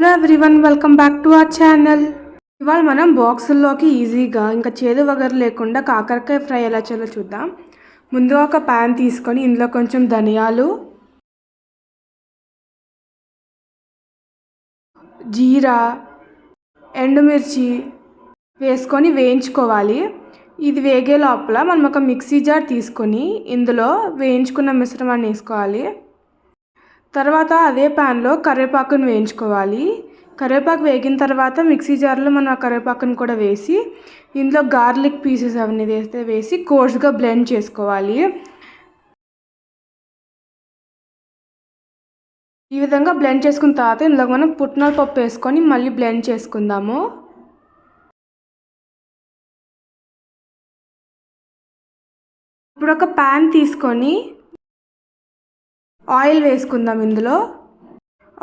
Hello everyone welcome back to our channel ఇవాళ మనం బాక్సుల్లోకి ఈజీగా ఇంకా చేదు వగరు లేకుండా కాకరకాయ ఫ్రై ఎలా చేయాలో చూద్దాం. ముందుగా ఒక ప్యాన్ తీసుకొని ఇందులో కొంచెం ధనియాలు జీరా ఎండుమిర్చి వేసుకొని వేయించుకోవాలి. ఇది వేగే లోపల మనం ఒక మిక్సీ జార్ తీసుకొని ఇందులో వేయించుకున్న మిశ్రమాన్ని వేసుకోవాలి. తర్వాత అదే ప్యాన్లో కరివేపాకును వేయించుకోవాలి. కరివేపాకు వేగిన తర్వాత మిక్సీ జార్లో మనం ఆ కరివేపాకును కూడా వేసి ఇందులో గార్లిక్ పీసెస్ అవన్నీ వేస్తే వేసి కోర్స్గా బ్లెండ్ చేసుకోవాలి. ఈ విధంగా బ్లెండ్ చేసుకున్న తర్వాత ఇందులో మనం పుట్నాల పప్పు వేసుకొని మళ్ళీ బ్లెండ్ చేసుకుందాము. ఇప్పుడు ఒక ప్యాన్ తీసుకొని ఆయిల్ వేసుకుందాం ఇందులో.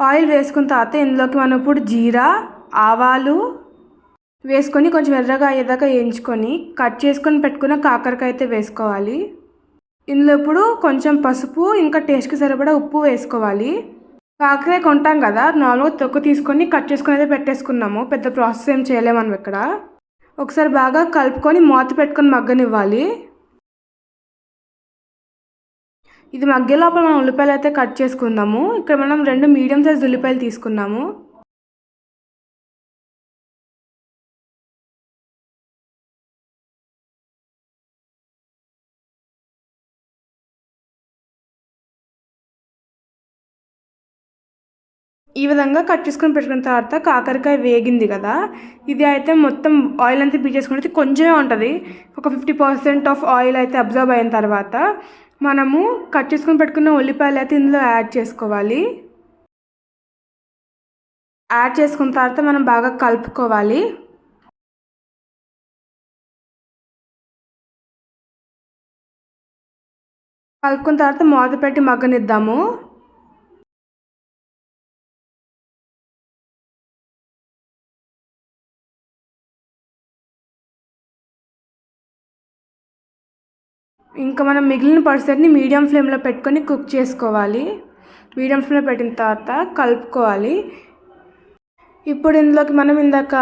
ఆయిల్ వేసుకున్న తర్వాత ఇందులోకి మనం ఇప్పుడు జీరా ఆవాలు వేసుకొని కొంచెం ఎర్రగా అయ్యేదాకా వేయించుకొని కట్ చేసుకొని పెట్టుకున్న కాకరకాయ అయితే వేసుకోవాలి. ఇందులో ఇప్పుడు కొంచెం పసుపు ఇంకా టేస్ట్కి సరిపడా ఉప్పు వేసుకోవాలి. కాకరకాయ కొంటాం కదా నార్మల్గా తొక్కు తీసుకొని కట్ చేసుకొని అయితే పెట్టేసుకున్నాము. పెద్ద ప్రాసెస్ ఏం చేయలేము మనం ఇక్కడ. ఒకసారి బాగా కలుపుకొని మూత పెట్టుకొని మగ్గనివ్వాలి. ఇది మగ్గ లోపల మనం ఉల్లిపాయలు అయితే కట్ చేసుకుందాము. ఇక్కడ మనం రెండు మీడియం సైజ్ ఉల్లిపాయలు తీసుకున్నాము. ఈ విధంగా కట్ చేసుకొని పెట్టుకున్న తర్వాత కాకరకాయ వేగింది కదా ఇది అయితే మొత్తం ఆయిల్ అంతా పీచేసుకుంటే కొంచెమే ఉంటుంది. ఒక ఫిఫ్టీ పర్సెంట్ ఆఫ్ ఆయిల్ అయితే అబ్జర్వ్ అయిన తర్వాత మనము కట్ చేసుకొని పెట్టుకున్న ఉల్లిపాయలు అయితే ఇందులో యాడ్ చేసుకోవాలి. యాడ్ చేసుకున్న తర్వాత మనం బాగా కలుపుకోవాలి. కలుపుకున్న తర్వాత మూత పెట్టి మగ్గనిద్దాము. ఇంకా మనం మిగిలిన పర్సెంట్ని మీడియం ఫ్లేమ్లో పెట్టుకొని కుక్ చేసుకోవాలి. మీడియం ఫ్లేమ్లో పెట్టిన తర్వాత కలుపుకోవాలి. ఇప్పుడు ఇందులోకి మనం ఇందాక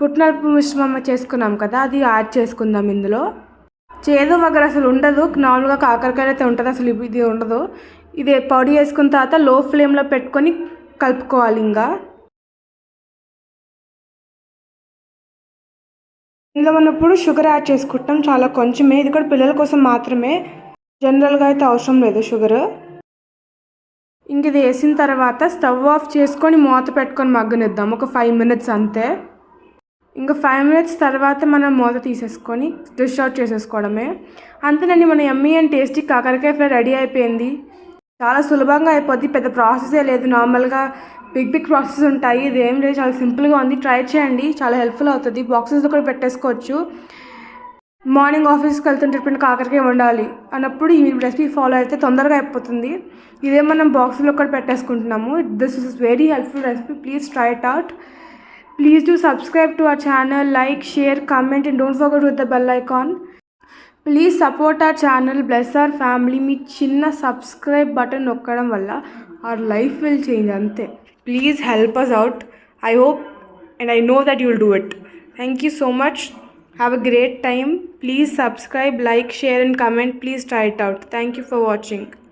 పుట్నల్పు మిశ్రమం చేసుకున్నాం కదా అది యాడ్ చేసుకుందాం ఇందులో. చేదు వగర అసలు ఉండదు. నార్మల్గా కాకరకాయ అయితే ఉంటుంది అసలు ఇది ఉండదు. ఇది పొడి వేసుకున్న తర్వాత లో ఫ్లేమ్లో పెట్టుకొని కలుపుకోవాలి ఇంకా. ఇందులో మనం ఇప్పుడు షుగర్ యాడ్ చేసుకుంటాం చాలా కొంచెమే. ఇది కూడా పిల్లల కోసం మాత్రమే. జనరల్గా అయితే అవసరం లేదు షుగర్. ఇంక ఇది వేసిన తర్వాత స్టవ్ ఆఫ్ చేసుకొని మూత పెట్టుకొని మగ్గనిద్దాం. ఒక ఫైవ్ మినిట్స్ అంతే. ఇంకా ఫైవ్ మినిట్స్ తర్వాత మనం మూత తీసేసుకొని డిష్ అవుట్ చేసేసుకోవడమే. అంతేనండి మన ఎమ్మీ అండ్ టేస్టీ కాకరకాయ ఫ్రై రెడీ అయిపోయింది. చాలా సులభంగా అయిపోద్ది పెద్ద ప్రాసెసే లేదు. నార్మల్గా బిగ్ బిగ్ ప్రాసెస్ ఉంటాయి. ఇది ఏం లేదు. చాలా సింపుల్గా ఉంది. ట్రై చేయండి. చాలా హెల్ప్ఫుల్ అవుతుంది. బాక్సెస్లో కూడా పెట్టేసుకోవచ్చు. మార్నింగ్ ఆఫీస్కి వెళ్తుంటే కాకరకాయ వండాలి అన్నప్పుడు ఈ రెసిపీ ఫాలో అయితే తొందరగా అయిపోతుంది. ఇదే మనం బాక్స్లో కూడా పెట్టేసుకుంటున్నాము. This is very helpful recipe please try it out please do subscribe to our channel like share comment and don't forget with the bell icon please support our channel bless our family మీ చిన్న subscribe button నొక్కడం వల్ల our life will change అంతే. Please help us out. I hope and I know that you'll do it. Thank you so much. Have a great time. Please subscribe, like, share, and comment. Please try it out. Thank you for watching.